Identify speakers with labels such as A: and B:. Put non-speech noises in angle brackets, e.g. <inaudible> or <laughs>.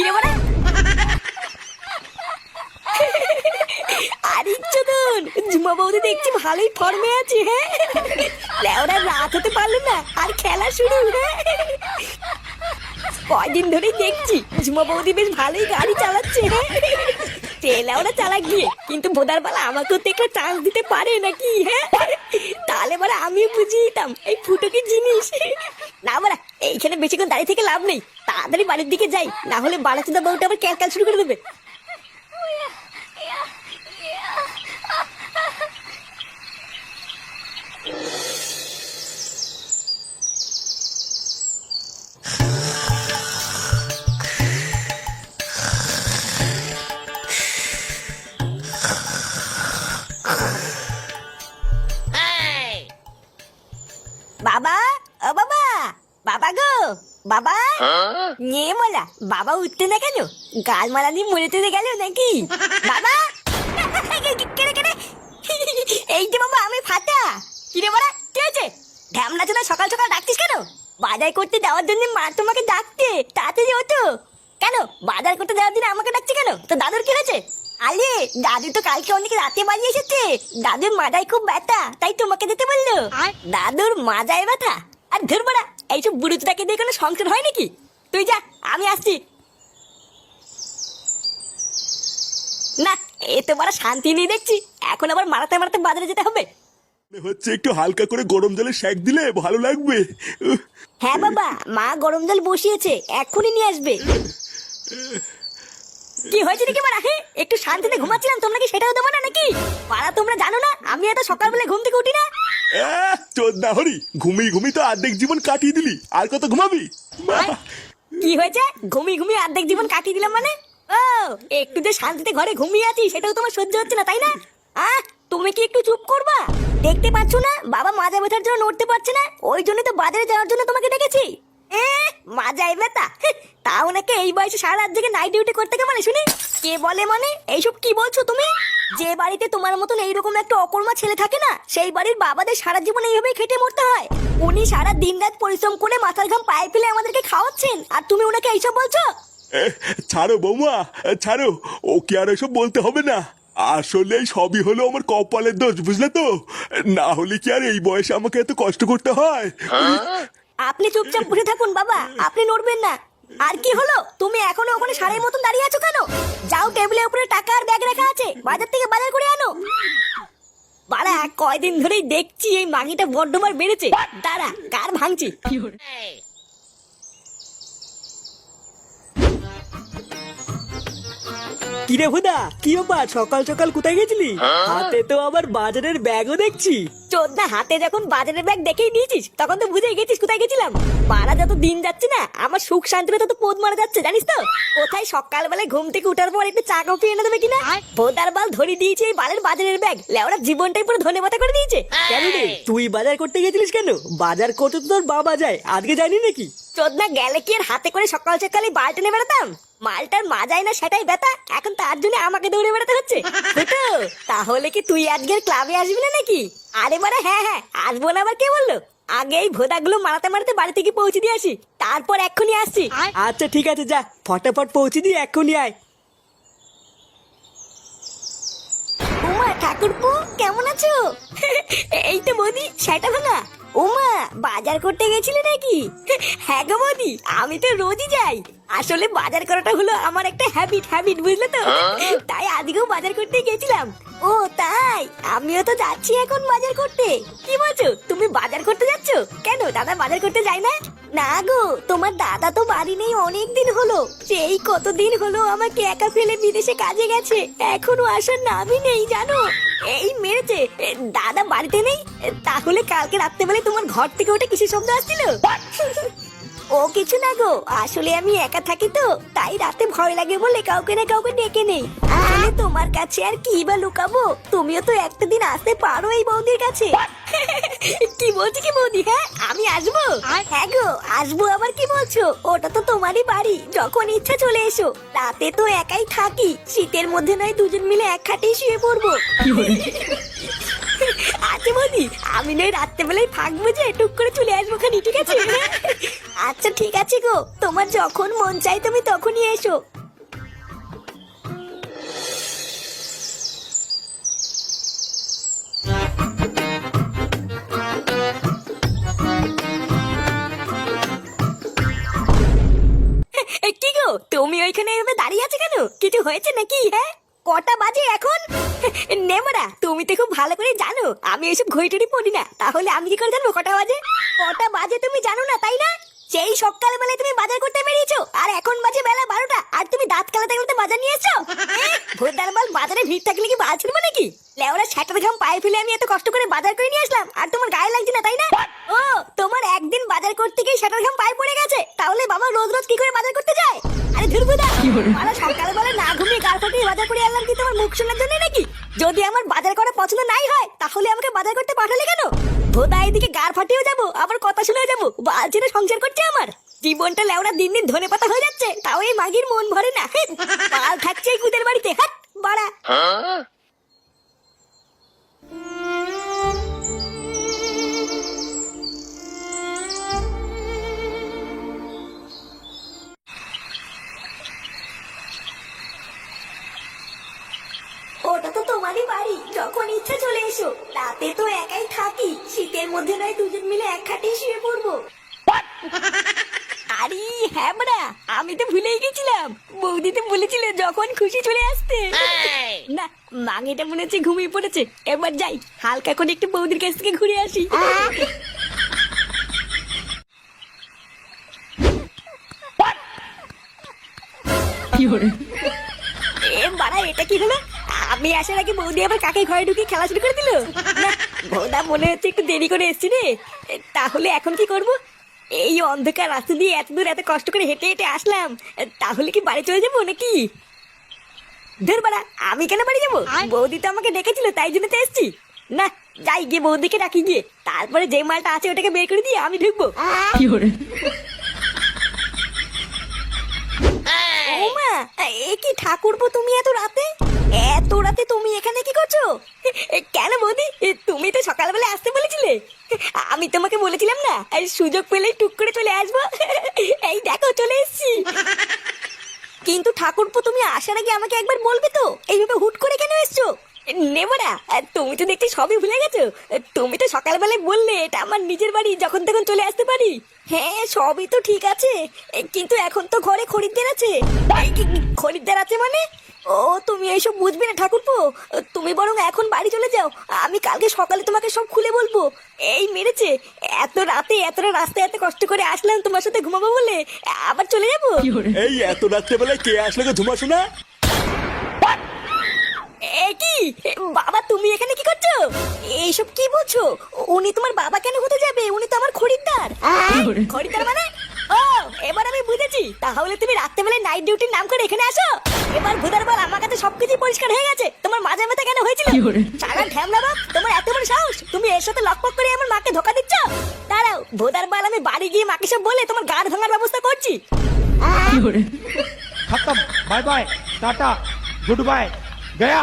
A: কি রে বড়া? আরে দেখছি ভালোই ফর্মে আছে হ্যাঁ? লেওরা রাত হতে পারল না, আর খেলা শুরু হ্যাঁ? কয়দিন ধরেই দেখছি, ঝুমা বৌদি বেশ ভালোই গাড়ি চালাচ্ছে হ্যাঁ? তেলা ওরা চালাক গিয়ে, কিন্তু ভোদার বেলা আমাকেও তো একটা চান্স দিতে পারে নাকি হ্যাঁ? তাহলে আমিও বুঝিয়ে দিতাম, এই ফুটো কি জিনিস। না বলা এইখানে বেশিক্ষণ দাঁড়িয়ে থেকে লাভ নেই। তাড়াতাড়ি বাড়ির দিকে যাই, না হলে বাড়াচোদা বউটা আবার ক্যাল ক্যাল শুরু করে দেবে। বাবা? নিয়ে মোলা বাবা উঠতে না কেন? গাল মালা নিয়ে মরে টরে গেল নাকি? বাবা? কেড়ে কেড়ে এই যে বাবা আমি ফাটা। কিরে বলা কি হয়েছে? ঢ্যামনা চোদা সকাল সকাল ডাকতিস কেন? বাজার করতে যাওয়ার জন্য মা তোমাকে ডাকতে তাড়াতাড়ি ওঠো। কেন? বাজার করতে যাওয়ার দিন আমাকে ডাকছে কেন? তো দাদুর কি হয়েছে? আলে দাদু তো কালকে অনেক রাতে বাড়ি এসেছে। দাদুর মাজায় খুব ব্যথা তাই তোমাকে দিতে বলল। দাদুর মাজায় ব্যথা? আর ধর বড়া এইসব বুড়ুতটাকে দিয়ে কোনো সংসার হয় নাকি? তুই যা আমি আসছি। না এ তো বড় শান্তি নেই দেখছি। এখন আবার মারাতে মারাতে বাজারে যেতে হবে।
B: হচ্ছে একটু হালকা করে গরম জলে শেক দিলে ভালো লাগবে।
A: হ্যাঁ বাবা মা গরম জল বসিয়েছে এখনই নিয়ে আসবে। কি হয়েছে নাকি মারা একটু শান্তিতে ঘুমাচ্ছিলাম তোমরা কি সেটাও দেবো না নাকি? পাড়া তোমরা জানো না আমি এত সকালবেলা ঘুম থেকে উঠি না।
B: আহ, চোদ্দা হরি ঘুমিয়ে ঘুমিয়ে তো অর্ধেক জীবন কাটিয়ে দিলি আর কত ঘুমাবি?
A: কি হয়েছে? ঘুমিয়ে ঘুমিয়ে অর্ধেক জীবন কাটিয়ে দিলাম মানে? ও একটু যে শান্তিতে ঘরে ঘুমিয়ে আছি সেটাও তোমার সহ্য হচ্ছে না তাই না? আহ তুমি কি একটু চুপ করবা? দেখতে পাচ্ছ না বাবা মাজা ব্যথার জন্য নড়তে পারছে না ওই জন্য তো বাজারে যাওয়ার জন্য তোমাকে ডেকেছি। এ মাজায় ব্যথা তাও নাকি এই বয়সে সারা রাত জেগে নাইট ডিউটি করতে কে মানে শুনি? কে বলে মানে? এইসব কি বলছো তুমি? যে বাড়িতে তোমার মতন এইরকম একটা অকর্মা ছেলে থাকে না সেই বাড়ির বাবাদের সারা জীবন এইভাবেই খেটে মরতে হয়। উনি সারা দিন রাত পরিশ্রম করে মাথার ঘাম পায়ে ফেলে আমাদেরকে খাওয়াচ্ছেন। আর তুমি ওনাকে এইসব বলছো?
B: ছাড়ো বৌমা ছাড়ো। ওকে আর এসব বলতে হবে না। আসলে সবই হলো আমার কপালের দোষ বুঝলে তো? না হলে কি আর এই বয়সে আমাকে এত কষ্ট করতে হয়?
A: আপনি চুপচাপ বসে থাকুন বাবা আপনি নড়বেন না। আর কি হলো? তুমি এখনও ওখানে সারের মতন দাঁড়িয়ে আছো কেন? যাও টেবিলের উপরে টাকা আর ব্যাগ রাখা আছে বাজার থেকে বাজার করে আনো। বাড়া কয়দিন ধরেই দেখছি এই মাগিটা বড্ডমার বেড়েছে। দাঁড়া কার ভাঙছি?
C: কিরে হুদা কি ব্যাপার? সকাল সকাল কোথায় গেছিলি? হাতে তো আবার বাজারের ব্যাগও দেখছি।
A: চোদ্দা হাতে যখন বাজারের ব্যাগ দেখেই নিয়েছিস তখন তো বুঝে গেছিস কোথায় গেছিলাম। পাড়া যত দিন যাচ্ছে না আমার সুখ শান্তিতে তত পোদ মারা যাচ্ছে জানিস তো? কোথায় সকালবেলায় ঘুম থেকে উঠার পর একটু চা কফি এনে দেবে কিনা? ভোদার বাল ধরে দিয়েছে এই বালের বাজারের ব্যাগ লেওড়া জীবনটাই পুরো ধনে পাতা করে দিয়েছে।
C: কেন রে তুই বাজার করতে গেছিলিস কেন? বাজার করতে তো তোর বাবা যায় আজকে জানি নাকি?
A: চোদ্দা গেলে কি আর হাতে করে সকাল সকালে বাল টেনে বেড়াতাম? মালটার মাজায় না সেটাই ব্যথা এখন তার জন্য আমাকে দৌড়ে বেড়াতে হচ্ছে। তাহলে কি তুই আজকের ক্লাবে আসবি না নাকি? আরে বলে হ্যাঁ হ্যাঁ আসব না আবার কে বলল? আগে এই ভোদাগুলো মারাতে মারাতে বাড়ি থেকে পৌঁছে দিয়ে আসি তারপর এক্ষুনি আসছি।
C: আচ্ছা ঠিক আছে যা ফটাফট পৌঁছে দিয়ে এক্ষুনি আয়।
A: উমা ঠাকুরপু কেমন আছো? <laughs> এই তো বৌদি সেটা ভাঙা। উমা বাজার করতে গেছিলে নাকি? হ্যাঁ গো বৌদি আমি তো রোজই যাই। আসলে বাজার করাটা হলো আমার একটা হ্যাবিট হ্যাবিট বুঝলে তো? তাই আজকেও বাজার করতে গেছিলাম। ও তাই? আমিও তো যাচ্ছি এখন বাজার করতে। কি বলছো? তুমি বাজার করতে যাচ্ছ? কেন দাদা বাজার করতে যায় না? না গো তোমার দাদা তো বাড়ি নেই অনেক দিন হলো। সেই কতদিন হলো আমাকে একা ফেলে বিদেশে কাজে গেছে। এখনও আসার নামই নেই জানো? এই মেরেছে। দাদা বাড়িতে নেই? তাহলে কালকে রাত্রেবেলায় তোমার ঘর থেকে ওটা কিসের শব্দ আসছিল? <laughs> ও কিছু না গো আসলে আমি একা থাকি তো তাই রাতে ভয় লাগে বলে কাউকে না কাউকে ডেকে নেই। আসলে তোমার কাছে আর কি বা লুকাবো? তুমিও তো একটা দিন আসতে পারো এই বৌদির কাছে। <laughs> কি বলছি কি বৌদি হ্যাঁ? আমি আসব? হ্যাঁ গো আসব আবার কি বলছো? ওটা তো তোমারই বাড়ি যখন ইচ্ছা চলে এসো। রাতে তো একাই থাকি শীতের মধ্যে নয় দুজন মিলে এক খাটেই শুয়ে পড়ব। আচ্ছা বৌদি আমি নয় রাত্রেবেলায় ফাঁক যে টুক করে চলে আসব খানি ঠিক আছে? <laughs> আচ্ছা ঠিক আছে গো। তোমার যখন মন চাই তুমি তখনই এসো। <laughs> কি গো, তুমি ওইখানে এভাবে দাঁড়িয়ে আছো কেন? কিছু হয়েছে নাকি হ্যাঁ? কটা বাজে এখন? <laughs> নেমরা তুমি তো খুব ভালো করে জানো, আমি এসব ঘড়িটড়ি পড়ি না। তাহলে আমি কি করে জানব কটা বাজে? কটা বাজে তুমি জানো না সেই সকাল বেলায় তুমি বাজার করতে বেরিয়েছো? আর এখন বাজে বেলা বারোটা আর তুমি দাঁত কালাতে কালাতে বাজার নিয়ে এসছো? ভোরদার বল বাজারে ভিড় থাকলে কি বাজার ছিড়বে নাকি? লেওরা ছাটার ঘাম পায়ে ফেলে আমি এত কষ্ট করে বাজার করে নিয়ে আসলাম আর তোমার গায়ে লাগছে না তাই না? ও তোমার একদিন বাজার করতে গিয়ে ছাটার ঘাম পায়ে পড়ে গেছে তাহলে বাবা রোজ রোজ কি করে বাজার করতে যায়? আরে ধুরবুদা মারা সকালবেলা না ঘুমিয়ে গার বাজার করে আনলাম কি তোমার মুখ শোনার জন্য নাকি? যদি আমার বালছেনে সংসার করছে আমার। জীবনটা লেওড়া দিন দিন ধনে পাতা হয়ে যাচ্ছে। তাও এই মাগির মন ভরে না। পাল থাকছে এই কুদের বাড়িতে। হাট বাড়া। ওটা তো তোমারই বাড়ি। যখন ইচ্ছা চলে এসো। রাতে তো একাই থাকি। শীতের মধ্যে নয়, দুজন মিলে এক খাটে শুয়ে পড়ব। আরে হ্যাঁ বড়া আমি তো ভুলেই গেছিলাম। বৌদি তো বলেছিল যখন খুশি চলে আসতে। না মাঙিটা মনে হচ্ছে ঘুমিয়ে পড়েছে। এবার যাই হালকা করে একটু বৌদির কাছ থেকে ঘুরে আসি। এ বাড়া এটা কি হলো? আমি আসার আগে বৌদি আবার কাকে ঘরে ঢুকে খেলা শুরু করে দিল? না বৌদা মনে হচ্ছে একটু দেরি করে এসছি রে। তাহলে এখন কি করব? এই অন্ধকার রাস্তা দিয়ে এত দূর এত কষ্ট করে হেঁটে হেঁটে আসলাম। তাহলে কি বাড়ি চলে যাব নাকি? ধর বাড়া আমি কেন বাড়ি যাব? বৌদি তো আমাকে ডেকেছিল তাই জন্য তো এসছি। না যাই গিয়ে বৌদিকে ডাকি গিয়ে। তারপরে যে মালটা আছে ওটাকে বের করে দিয়ে আমি ঢুকবো। ওমা এ কি ঠাকুরপো তুমি এত রাতে? এত রাতে তুমি এখানে কি করছ? এ, কেন বৌদি তুমি তো সকালবেলা আসতে বলেছিলে। আমি তোমাকে বলেছিলাম না এই সুযোগ পেলেই টুক করে চলে আসব এই দেখো চলে এসেছি কিন্তু ঠাকুরপো তুমি আসার আগে আমাকে একবার বলবে তো? এইভাবে হুট করে কেন এসছো? নেব না তুমি তো দেখছি সবই ভুলে গেছো। তুমি তো সকালবেলায় বললে, এটা আমার নিজের বাড়ি, যখন তখন চলে আসতে পারি। হ্যাঁ সবই তো ঠিক আছে। কিন্তু এখন তো ঘরে খরিদ্দার আছে। খরিদ্দার আছে মানে? ও, তুমি এইসব বুঝবে না ঠাকুরপো। তুমি বরং এখন বাড়ি চলে যাও। আমি কালকে সকালে তোমাকে সব খুলে বলব। এই মেরেছে। এত রাতে এতটা রাস্তায় এত কষ্ট করে আসলাম তোমার সাথে ঘুমাবো বলে। আবার চলে যাব?
B: এই এত রাত্রেবেলায় কে আসলে গো ঝুমা শোনা
A: কি? বাবা তুমি এখানে কি করছ? এইসব কি বলছো? উনি তোমার বাবা কেন হতে যাবে? উনি তো আমার খরিদ্দার। খরিদ্দার মানে? ও এবার তাহলে তুমি রাত্রেবেলায় নাইট ডিউটির নাম করে এখানে আসো। এবার ভুদার বল আমার কাছে সবকিছু পরিষ্কার হয়ে গেছে। তোমার মাঝে মাথা কেন হয়েছিল? সারা ঠ্যামলা বাপ তোমার এত বড় সাহস। তুমি এর সাথে লকপক করে আমার মাকে ধোকা দিচ্ছ? দাঁড়াও ভুদার বল আমি বাড়ি গিয়ে মাকে সব বলে তোমার গাড় ভাঙার ব্যবস্থা করছি।
D: খতম bye bye tata good bye Gaya.